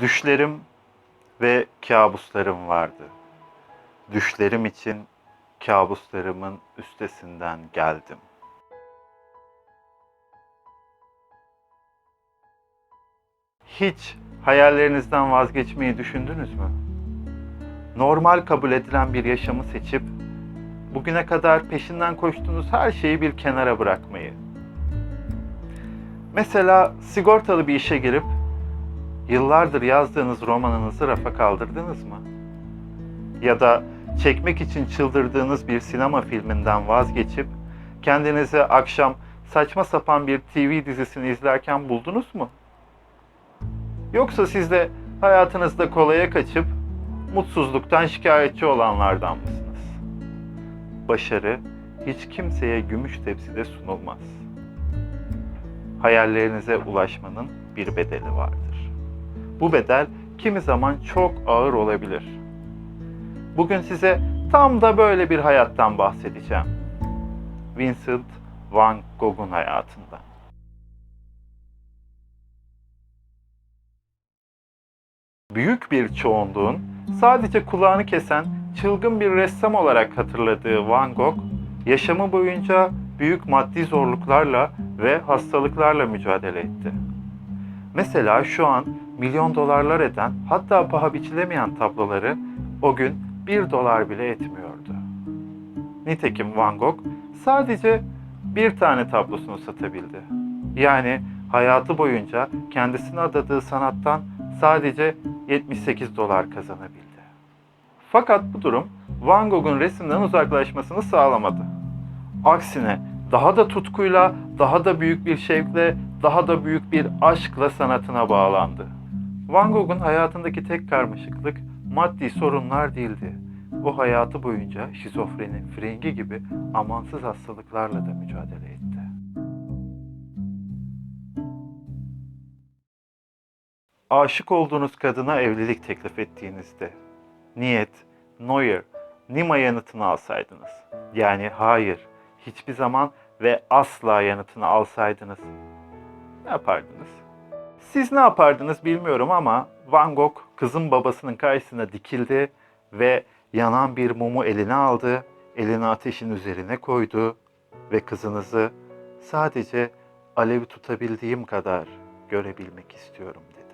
Düşlerim ve kabuslarım vardı. Düşlerim için kabuslarımın üstesinden geldim. Hiç hayallerinizden vazgeçmeyi düşündünüz mü? Normal kabul edilen bir yaşamı seçip bugüne kadar peşinden koştuğunuz her şeyi bir kenara bırakmayı. Mesela sigortalı bir işe girip yıllardır yazdığınız romanınızı rafa kaldırdınız mı? Ya da çekmek için çıldırdığınız bir sinema filminden vazgeçip kendinizi akşam saçma sapan bir TV dizisini izlerken buldunuz mu? Yoksa siz de hayatınızda kolaya kaçıp mutsuzluktan şikayetçi olanlardan mısınız? Başarı hiç kimseye gümüş tepside sunulmaz. Hayallerinize ulaşmanın bir bedeli vardır. Bu bedel kimi zaman çok ağır olabilir. Bugün size tam da böyle bir hayattan bahsedeceğim. Vincent van Gogh'un hayatından. Büyük bir çoğunluğun sadece kulağını kesen çılgın bir ressam olarak hatırladığı Van Gogh, yaşamı boyunca büyük maddi zorluklarla ve hastalıklarla mücadele etti. Mesela şu an milyon dolarlar eden hatta paha biçilemeyen tabloları o gün bir dolar bile etmiyordu. Nitekim Van Gogh sadece bir tane tablosunu satabildi. Yani hayatı boyunca kendisine adadığı sanattan sadece 78 dolar kazanabildi. Fakat bu durum Van Gogh'un resimden uzaklaşmasını sağlamadı. Aksine daha da tutkuyla, daha da büyük bir şevkle, daha da büyük bir aşkla sanatına bağlandı. Van Gogh'un hayatındaki tek karmaşıklık maddi sorunlar değildi. O hayatı boyunca şizofreni, frengi gibi amansız hastalıklarla da mücadele etti. Aşık olduğunuz kadına evlilik teklif ettiğinizde niyet, Neuer, Nima yanıtını alsaydınız. Yani hayır, hiçbir zaman ve asla yanıtını alsaydınız ne yapardınız? Siz ne yapardınız bilmiyorum ama Van Gogh kızın babasının karşısına dikildi ve yanan bir mumu eline aldı, elini ateşin üzerine koydu ve kızınızı sadece alevi tutabildiğim kadar görebilmek istiyorum dedi.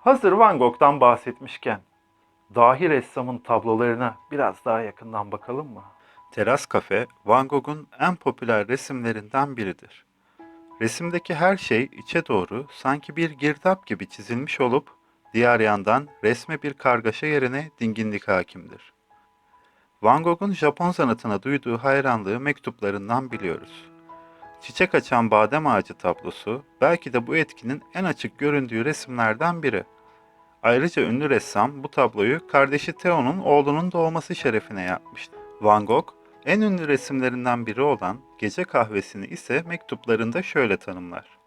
Hazır Van Gogh'tan bahsetmişken, dahi ressamın tablolarına biraz daha yakından bakalım mı? Teras Kafe, Van Gogh'un en popüler resimlerinden biridir. Resimdeki her şey içe doğru sanki bir girdap gibi çizilmiş olup, diğer yandan resme bir kargaşa yerine dinginlik hakimdir. Van Gogh'un Japon sanatına duyduğu hayranlığı mektuplarından biliyoruz. Çiçek açan badem ağacı tablosu belki de bu etkinin en açık göründüğü resimlerden biri. Ayrıca ünlü ressam bu tabloyu kardeşi Theo'nun oğlunun doğması şerefine yapmıştı. Van Gogh, en ünlü resimlerinden biri olan Gece Kahvesini ise mektuplarında şöyle tanımlar.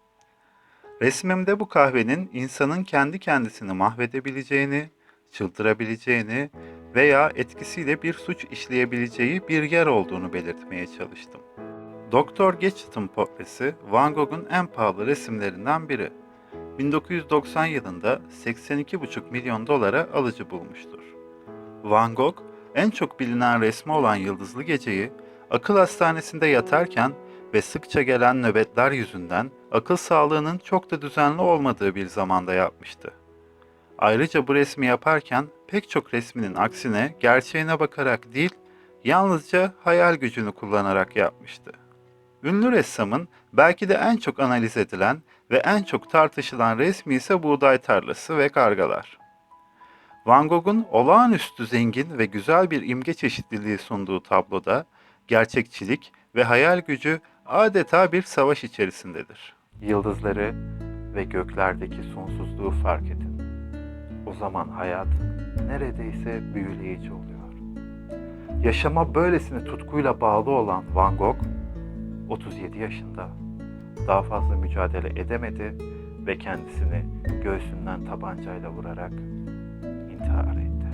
Resmimde bu kahvenin insanın kendi kendisini mahvedebileceğini, çıldırabileceğini veya etkisiyle bir suç işleyebileceği bir yer olduğunu belirtmeye çalıştım. Doktor Getch'in portresi Van Gogh'un en pahalı resimlerinden biri. 1990 yılında 82,5 milyon dolara alıcı bulmuştur. Van Gogh, en çok bilinen resmi olan Yıldızlı Gece'yi akıl hastanesinde yatarken ve sıkça gelen nöbetler yüzünden akıl sağlığının çok da düzenli olmadığı bir zamanda yapmıştı. Ayrıca bu resmi yaparken pek çok resminin aksine gerçeğine bakarak değil, yalnızca hayal gücünü kullanarak yapmıştı. Ünlü ressamın belki de en çok analiz edilen ve en çok tartışılan resmi ise buğday tarlası ve kargalar. Van Gogh'un olağanüstü zengin ve güzel bir imge çeşitliliği sunduğu tabloda gerçekçilik ve hayal gücü adeta bir savaş içerisindedir. Yıldızları ve göklerdeki sonsuzluğu fark edin. O zaman hayat neredeyse büyüleyici oluyor. Yaşama böylesine tutkuyla bağlı olan Van Gogh 37 yaşında daha fazla mücadele edemedi ve kendisini göğsünden tabancayla vurarak intihar etti.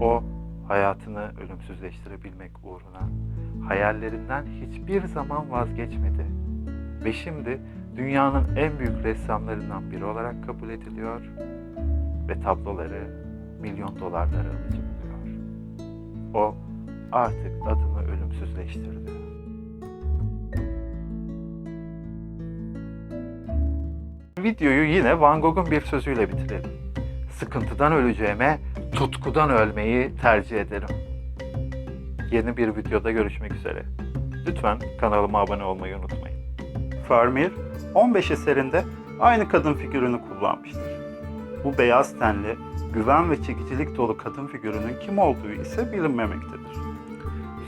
O hayatını ölümsüzleştirebilmek uğruna hayallerinden hiçbir zaman vazgeçmedi. Ve şimdi dünyanın en büyük ressamlarından biri olarak kabul ediliyor ve tabloları milyon dolarlara buluyor. O artık adını ölümsüzleştirdi. Videoyu yine Van Gogh'un bir sözüyle bitirelim. Sıkıntıdan öleceğime tutkudan ölmeyi tercih ederim. Yeni bir videoda görüşmek üzere. Lütfen kanalıma abone olmayı unutmayın. Vermeer 15 eserinde aynı kadın figürünü kullanmıştır. Bu beyaz tenli, güven ve çekicilik dolu kadın figürünün kim olduğu ise bilinmemektedir.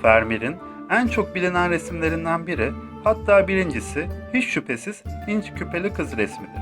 Vermeer'in en çok bilinen resimlerinden biri, hatta birincisi hiç şüphesiz inç küpeli kız resmidir.